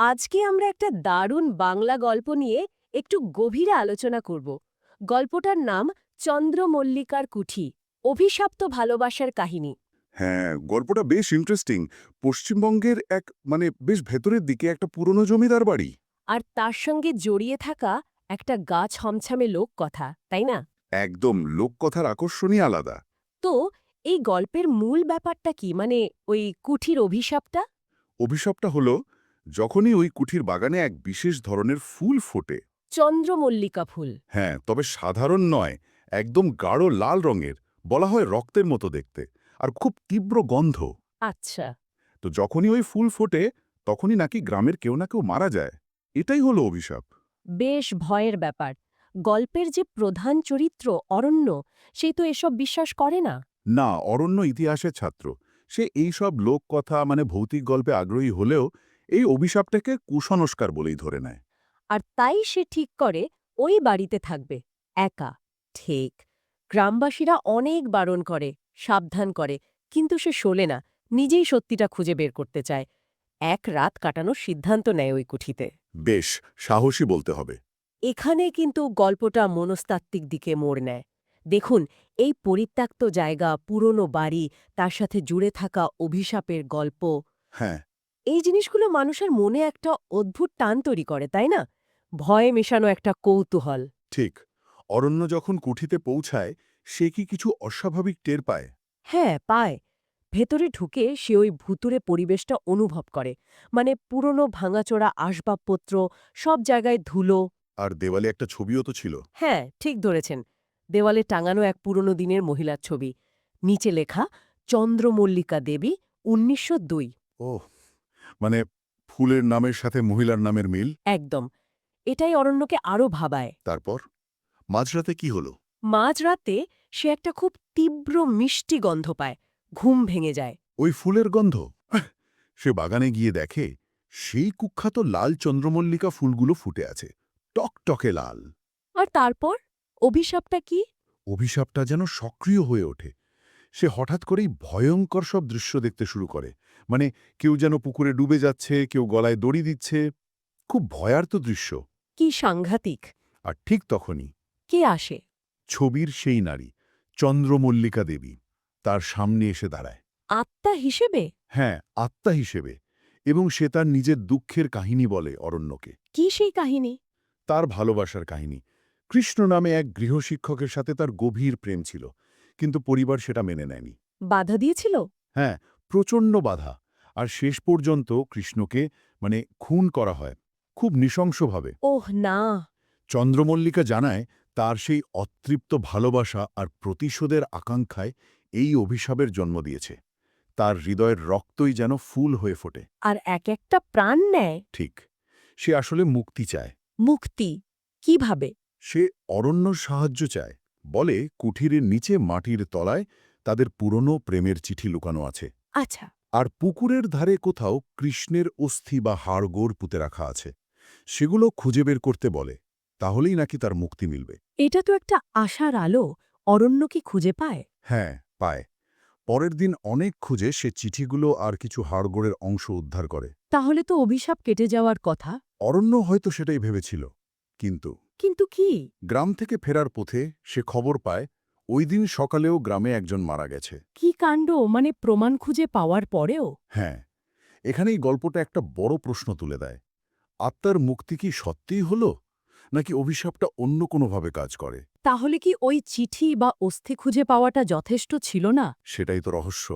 আজকে আমরা একটা দারুণ বাংলা গল্প নিয়ে একটু গভীরে আলোচনা করব। গল্পটার নাম চন্দ্রমল্লিকার কুঠি অভিশপ্ত ভালোবাসার কাহিনী। হ্যাঁ গল্পটা বেশ ইন্টারেস্টিং পশ্চিমবঙ্গের এক মানে বেশ ভেতরের দিকে একটা পুরনো জমিদার বাড়ি। আর তার সঙ্গে জড়িয়ে থাকা একটা গা ছমছামে লোক কথা তাই না? একদম লোককথার আকর্ষণই আলাদা। তো এই গল্পের মূল ব্যাপারটা কি? মানে ওই কুঠির অভিশাপটা? অভিশাপটা হলো যখনই ওই কুঠির বাগানে এক বিশেষ ধরনের ফুল ফোটে। চন্দ্রমল্লিকা ফুল। হ্যাঁ তবে সাধারণ নয় একদম গাঢ় লাল রঙের বলা হয় রক্তের মতো দেখতে আর খুব তীব্র গন্ধ। আচ্ছা। তো যখনই ওই ফুল ফোটে তখনই নাকি গ্রামের কেউ না কেউ মারা যায়। এটাই হলো অভিশাপ। বেশ ভয়ের ব্যাপার। গল্পের যে প্রধান চরিত্র অরণ্য সে তো এসব বিশ্বাস করে না? না অরণ্য ইতিহাসের ছাত্র। সে এইসব লোককথা মানে ভৌতিক গল্পে আগ্রহী হলেও এই অভিশাপটাকে কুসংস্কার বলেই ধরে নেয়। আর তাই সে ঠিক করে ওই বাড়িতে থাকবে একা। ঠিক গ্রামবাসীরা অনেক বারণ করে সাবধান করে কিন্তু সে শোলে না নিজেই সত্যিটা খুঁজে বের করতে চায়। এক রাত কাটানোর সিদ্ধান্ত নেয় ওই কুঠিতে। বেশ সাহসী বলতে হবে। এখানে কিন্তু গল্পটা মনস্তাত্ত্বিক দিকে মোড় নেয়। দেখুন এই পরিত্যক্ত জায়গা পুরনো বাড়ি তার সাথে জুড়ে থাকা অভিশাপের গল্প। হ্যাঁ এই জিনিসগুলো মানুষের মনে একটা অদ্ভুত টান তৈরি করে তাই না? ভয়ে মেশানো একটা কৌতূহল। ঠিক। অরণ্য যখন কুঠিতে পৌঁছায় সে কি কিছু অস্বাভাবিক টের পায়? হ্যাঁ পায়। ভেতরে ঢুকে সে ওই ভুতুরে পরিবেশটা অনুভব করে। মানে পুরনো ভাঙাচোরা আসবাবপত্র সব জায়গায় ধুলো। আর দেওয়ালে একটা ছবিও তো ছিল। হ্যাঁ ঠিক ধরেছেন। দেওয়ালে টাঙানো এক পুরনো দিনের মহিলার ছবি। নিচে লেখা চন্দ্রমল্লিকা দেবী উনিশশো দুই। ও মানে ফুলের নামের সাথে মহিলার নামের মিল? একদম। এটাই অরণ্যকে আরও ভাবায়। তারপর? মাঝরাতে কি হলো? মাঝরাতে সে একটা খুব তীব্র মিষ্টি গন্ধ পায় ঘুম ভেঙে যায়। ওই ফুলের গন্ধ! সে বাগানে গিয়ে দেখে সেই কুখ্যাত লাল চন্দ্রমল্লিকা ফুলগুলো ফুটে আছে টকটকে লাল। আর তারপর? অভিশাপটা কি? অভিশাপটা যেন সক্রিয় হয়ে ওঠে। সে হঠাৎ করেই ভয়ঙ্কর সব দৃশ্য দেখতে শুরু করে। মানে কেউ যেন পুকুরে ডুবে যাচ্ছে কেউ গলায় দড়ি দিচ্ছে। খুব ভয়ার্ত দৃশ্য। কি সাংঘাতিক। আর ঠিক তখনই কে আসে? ছবির সেই নারী চন্দ্রমল্লিকা দেবী তার সামনে এসে দাঁড়ায়। আত্মা হিসেবে? হ্যাঁ আত্মা হিসেবে। এবং সে তার নিজের দুঃখের কাহিনী বলে অরণ্যকে। কি সেই কাহিনী? তার ভালোবাসার কাহিনী। কৃষ্ণ নামে এক গৃহশিক্ষকের সাথে তার গভীর প্রেম ছিল। কিন্তু পরিবার সেটা মেনে নেয়নি। বাধা দিয়েছিল? হ্যাঁ প্রচণ্ড বাধা। আর শেষ পর্যন্ত কৃষ্ণকে মানে খুন করা হয় খুব নৃশংসভাবে। ওহ না। চন্দ্রমল্লিকা জানায় তার সেই অতৃপ্ত ভালোবাসা আর প্রতিশোধের আকাঙ্ক্ষায় এই অভিশাপের জন্ম দিয়েছে। তার হৃদয়ের রক্তই যেন ফুল হয়ে ফোটে। আর এক একটা প্রাণ নেয়? ঠিক। সে আসলে মুক্তি চায়। মুক্তি? কীভাবে? সে অরণ্য সাহায্য চায়। বলে কুঠিরের নিচে মাটির তলায় তাদের পুরনো প্রেমের চিঠি লুকানো আছে। আচ্ছা। আর পুকুরের ধারে কোথাও কৃষ্ণের অস্থি বা হাড়গোড় পুঁতে রাখা আছে। সেগুলো খুঁজে বের করতে বলে তাহলেই নাকি তার মুক্তি মিলবে। এটা তো একটা আশার আলো অরণ্য কি খুঁজে পায়? হ্যাঁ পায়। পরের দিন অনেক খুঁজে সে চিঠিগুলো আর কিছু হাড়গোড়ের অংশ উদ্ধার করে। তাহলে তো অভিশাপ কেটে যাওয়ার কথা। অরণ্য হয়তো সেটাই ভেবেছিল কিন্তু কিন্তু কি? গ্রাম থেকে ফেরার পথে সে খবর পায় ওই দিন সকালেও গ্রামে একজন মারা গেছে। কি কাণ্ড? মানে প্রমাণ খুঁজে পাওয়ার পরেও? হ্যাঁ এখানেই গল্পটা একটা বড় প্রশ্ন তুলে দেয়। আত্মার মুক্তি কি সত্যিই হলো নাকি অভিশাপটা অন্য কোনোভাবে কাজ করে? তাহলে কি ওই চিঠি বা অস্থি খুঁজে পাওয়াটা যথেষ্ট ছিল না? সেটাই তো রহস্য।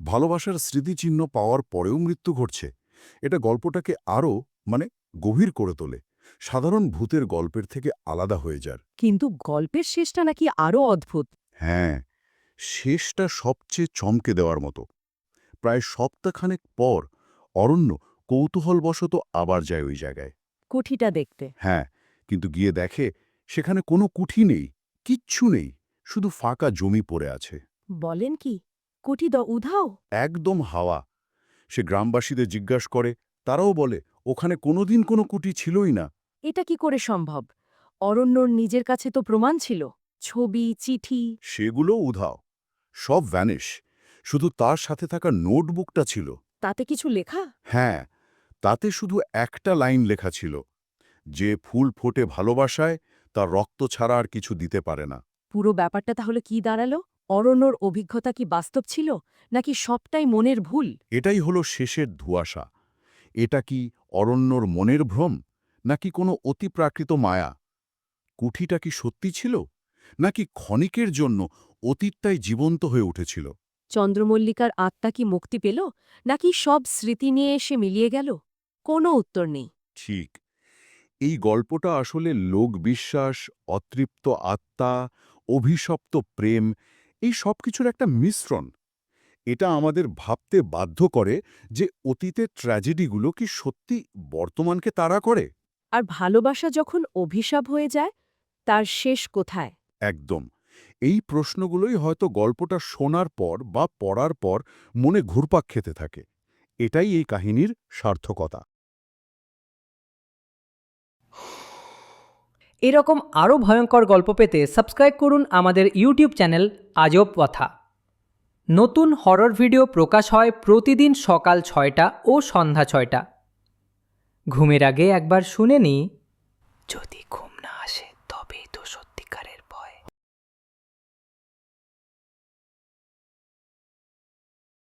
ভালোবাসার স্মৃতিচিহ্ন পাওয়ার পরেও মৃত্যু ঘটছে। এটা গল্পটাকে আরও মানে গভীর করে তোলে। সাধারণ ভূতের গল্পের থেকে আলাদা হয়ে যার। কিন্তু গল্পের শেষটা নাকি আরও অদ্ভুত। হ্যাঁ শেষটা সবচেয়ে চমকে দেওয়ার মতো। প্রায় সপ্তাহখানেক পর অরণ্য কৌতূহলবশত আবার যায় ওই জায়গায়। কুঠিটা দেখতে। হ্যাঁ কিন্তু গিয়ে দেখে সেখানে কোনো কুঠি নেই কিচ্ছু নেই শুধু ফাঁকা জমি পড়ে আছে। বলেন কি কুঠি দ উধাও? একদম হাওয়া। সে গ্রামবাসীদের জিজ্ঞাসা করে তারাও বলে ওখানে কোনোদিন কোনো কুটি ছিলই না। এটা কি করে সম্ভব? অরণ্যর নিজের কাছে তো প্রমাণ ছিল। ছবি চিঠি। সেগুলো উধাও। সব ভ্যানিশ শুধু তার সাথে থাকা নোটবুকটা ছিল। তাতে কিছু লেখা? হ্যাঁ তাতে শুধু একটা লাইন লেখা ছিল। যে ফুল ফোটে ভালোবাসায় তার রক্ত ছাড়া আর কিছু দিতে পারে না। পুরো ব্যাপারটা তাহলে কি দাঁড়াল? অরণ্যর অভিজ্ঞতা কি বাস্তব ছিল? নাকি সবটাই মনের ভুল? এটাই হলো শেষের ধুয়াশা। এটা কি অরণ্যর মনের ভ্রম? নাকি কোনো অতিপ্রাকৃত মায়া? কুঠিটা কি সত্যি ছিল? নাকি ক্ষণিকের জন্য অতীতটাই জীবন্ত হয়ে উঠেছিল? চন্দ্রমল্লিকার আত্মা কি মুক্তি পেল? নাকি সব স্মৃতি নিয়ে এসে মিলিয়ে গেল? কোনো উত্তর নেই। ঠিক। এই গল্পটা আসলে লোকবিশ্বাস অতৃপ্ত আত্মা অভিশপ্ত প্রেম এই সব কিছুর একটা মিশ্রণ। এটা আমাদের ভাবতে বাধ্য করে যে অতীতের ট্র্যাজেডিগুলো কি সত্যি বর্তমানকে তাড়া করে? আর ভালোবাসা যখন অভিশাপ হয়ে যায় তার শেষ কোথায়? একদম। এই প্রশ্নগুলোই হয়তো গল্পটা শোনার পর বা পড়ার পর মনে ঘুরপাক খেতে থাকে। এটাই এই কাহিনীর সার্থকতা। এরকম আরও ভয়ঙ্কর গল্প পেতে সাবস্ক্রাইব করুন আমাদের ইউটিউব চ্যানেল আজব কথা নতুন হরর ভিডিও প্রকাশ হয় প্রতিদিন সকাল ছয়টা ও সন্ধ্যা ছয়টা। ঘুমের আগে একবার শুনে নি যদি ঘুম